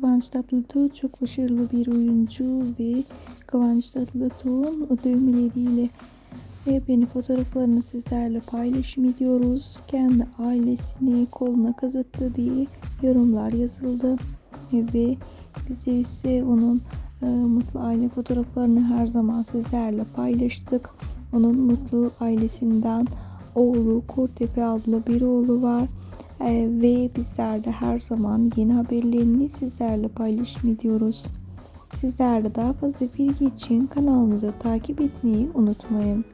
Kıvanç Tatlıtuğ çok başarılı bir oyuncu ve Kıvanç Tatlıtuğ'un düğmeleriyle ve beni fotoğraflarını sizlerle paylaşım ediyoruz. Kendi ailesini koluna kazıttı diye yorumlar yazıldı ve bize ise onun e, mutlu aile fotoğraflarını her zaman sizlerle paylaştık. Onun mutlu ailesinden oğlu Kurtepe adlı bir oğlu var. E, ve bizler de her zaman yeni haberlerini sizlerle paylaşım ediyoruz. Sizler de daha fazla bilgi için kanalımızı takip etmeyi unutmayın.